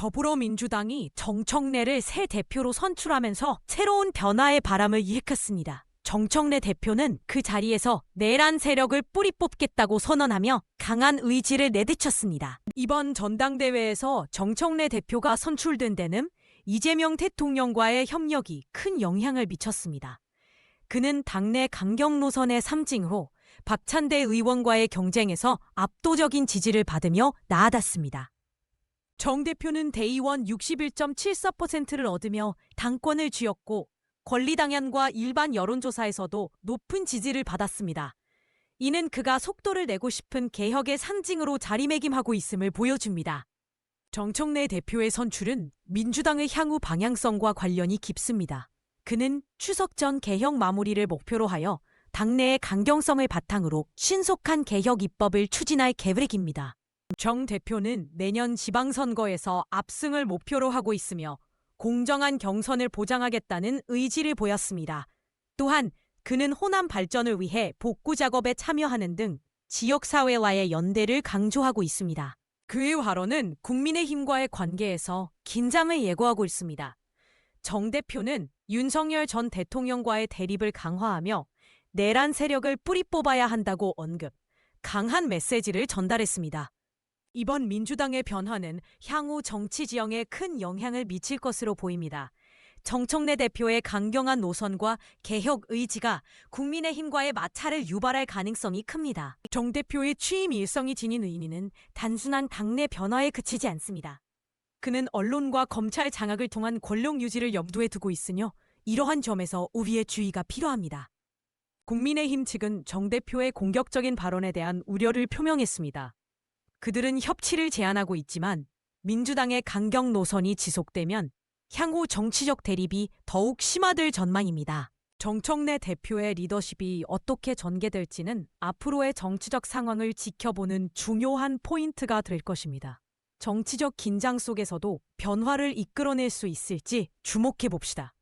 더불어민주당이 정청래를 새 대표로 선출하면서 새로운 변화의 바람을 일으켰습니다. 정청래 대표는 그 자리에서 내란 세력을 뿌리 뽑겠다고 선언하며 강한 의지를 내비쳤습니다. 이번 전당대회에서 정청래 대표가 선출된 데는 이재명 대통령과의 협력이 큰 영향을 미쳤습니다. 그는 당내 강경 노선의 삼징으로 박찬대 의원과의 경쟁에서 압도적인 지지를 받으며 나아갔습니다. 정 대표는 대의원 61.74%를 얻으며 당권을 쥐었고 권리당연과 일반 여론조사에서도 높은 지지를 받았습니다. 이는 그가 속도를 내고 싶은 개혁의 상징으로 자리매김하고 있음을 보여줍니다. 정청래 대표의 선출은 민주당의 향후 방향성과 관련이 깊습니다. 그는 추석 전 개혁 마무리를 목표로 하여 당내의 강경성을 바탕으로 신속한 개혁 입법을 추진할 계획입니다. 정 대표는 내년 지방선거에서 압승을 목표로 하고 있으며 공정한 경선을 보장하겠다는 의지를 보였습니다. 또한 그는 호남 발전을 위해 복구 작업에 참여하는 등 지역사회와의 연대를 강조하고 있습니다. 그의 활언은 국민의힘과의 관계에서 긴장을 예고하고 있습니다. 정 대표는 윤석열 전 대통령과의 대립을 강화하며 내란 세력을 뿌리 뽑아야 한다고 언급, 강한 메시지를 전달했습니다. 이번 민주당의 변화는 향후 정치 지형에 큰 영향을 미칠 것으로 보입니다. 정청래 대표의 강경한 노선과 개혁 의지가 국민의힘과의 마찰을 유발할 가능성이 큽니다. 정 대표의 취임 일성이 지닌 의미는 단순한 당내 변화에 그치지 않습니다. 그는 언론과 검찰 장악을 통한 권력 유지를 염두에 두고 있으며 이러한 점에서 우리의 주의가 필요합니다. 국민의힘 측은 정 대표의 공격적인 발언에 대한 우려를 표명했습니다. 그들은 협치를 제안하고 있지만 민주당의 강경 노선이 지속되면 향후 정치적 대립이 더욱 심화될 전망입니다. 정청래 대표의 리더십이 어떻게 전개될지는 앞으로의 정치적 상황을 지켜보는 중요한 포인트가 될 것입니다. 정치적 긴장 속에서도 변화를 이끌어낼 수 있을지 주목해 봅시다.